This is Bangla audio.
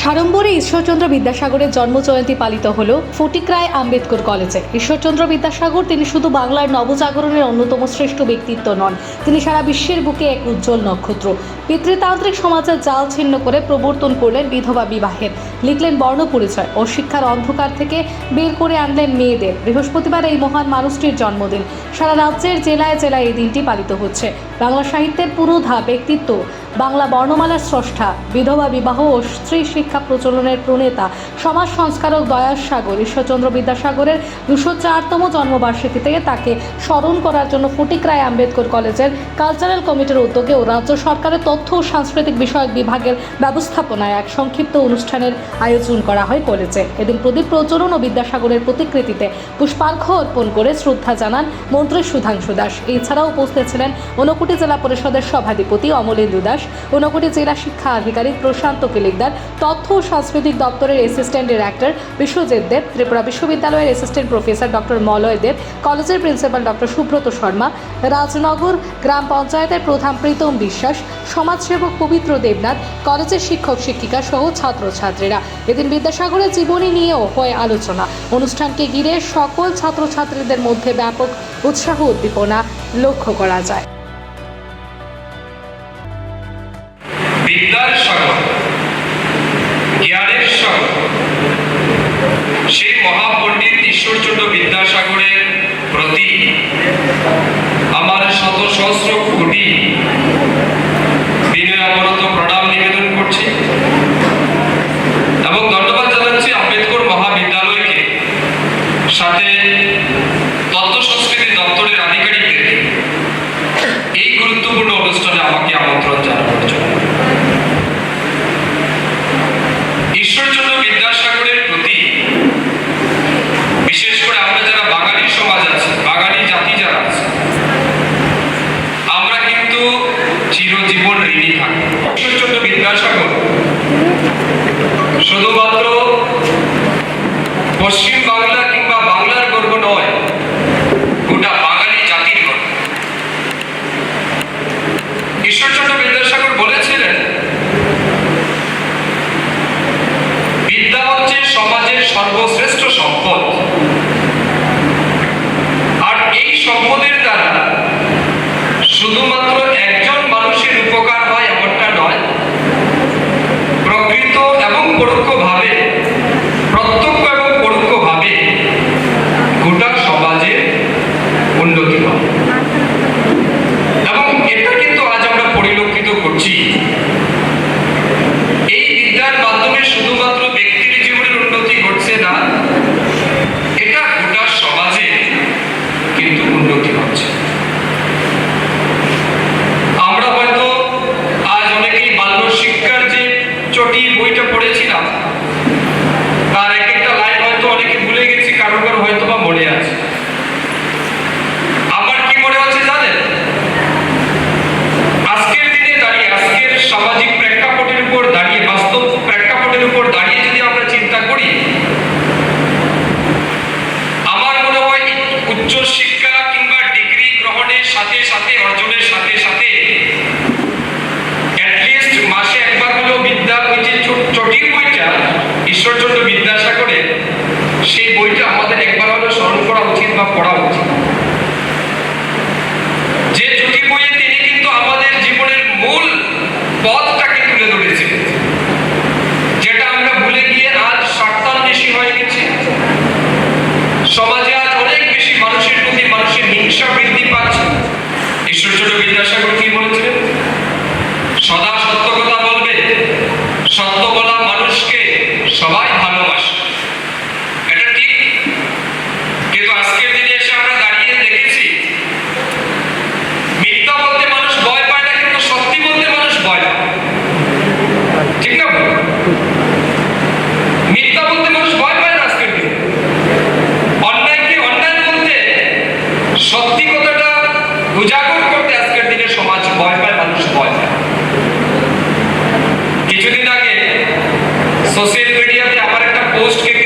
সাড়ম্বরে ঈশ্বরচন্দ্র বিদ্যাসাগরের জন্মজয়ন্তী পালিত হল ফটিকরায় আম্বেদকর কলেজে। ঈশ্বরচন্দ্র বিদ্যাসাগর, তিনি শুধু বাংলার নবজাগরণের অন্যতম শ্রেষ্ঠ ব্যক্তিত্ব নন, তিনি সারা বিশ্বের বুকে এক উজ্জ্বল নক্ষত্র। পিতৃতান্ত্রিক সমাজের জাল ছিন্ন করে প্রবর্তন করলেন বিধবা বিবাহের লিখলেন বর্ণ পরিচয় ও শিক্ষার অন্ধকার থেকে বের করে আনলেন মেয়েদের। বৃহস্পতিবার এই মহান মানুষটির জন্মদিন। সারা রাজ্যের জেলায় জেলায় এই দিনটি পালিত হচ্ছে। বাংলা সাহিত্যের পুরোধা ব্যক্তিত্ব। বাংলা বর্ণমালার স্রষ্টা, বিধবা বিবাহ ও স্ত্রী শিক্ষা প্রচলনের প্রণেতা, সমাজ সংস্কারক দয়াস সাগর, ঈশ্বরচন্দ্র বিদ্যাসাগরের দুশো চারতম জন্মবার্ষিকীতে তাকে স্মরণ করার জন্য ফটিক রায় আম্বেদকর কলেজের কালচারাল কমিটির উদ্যোগে ও রাজ্য সরকারের তথ্য ও সাংস্কৃতিক বিষয়ক বিভাগের ব্যবস্থাপনায় এক সংক্ষিপ্ত অনুষ্ঠানের আয়োজন করা হয় কলেজে। এদিন প্রদীপ প্রচলন ও বিদ্যাসাগরের প্রতিকৃতিতে পুষ্পার্ঘ্য অর্পণ করে শ্রদ্ধা জানান মন্ত্রী সুধাংশু দাস। এছাড়াও উপস্থিত ছিলেন ঊনকোটি জেলা পরিষদের সভাধিপতি অমলেন্দু দাস, ঊনকোটি জেলা শিক্ষা আধিকারিক প্রশান্ত কিলিকদার তথ্য ও সাংস্কৃতিক দপ্তরের অ্যাসিস্ট্যান্ট ডিরেক্টর বিশ্বজিৎ দেব, ত্রিপুরা বিশ্ববিদ্যালয়ের assistant professor doctor Malay Deb কলেজের প্রিন্সিপাল ডক্টর সুব্রত শর্মা, রাজনগর গ্রাম পঞ্চায়েতের প্রধান প্রীতম বিশ্বাস, সমাজসেবক পবিত্র দেবনাথ কলেজের শিক্ষক শিক্ষিকা সহ ছাত্রছাত্রীরা। এদিন বিদ্যাসাগরের জীবনী নিয়েও হয় আলোচনা। অনুষ্ঠানকে ঘিরে সকল ছাত্রছাত্রীদের মধ্যে ব্যাপক উৎসাহ উদ্দীপনা লক্ষ্য করা যায়। বিদ্যার মহাপণ্ডিত ঈশ্বরচন্দ্র শুধুমাত্র পশ্চিম মনে আছে। সোশ্যাল মিডিয়াতে আমার একটা পোস্ট কে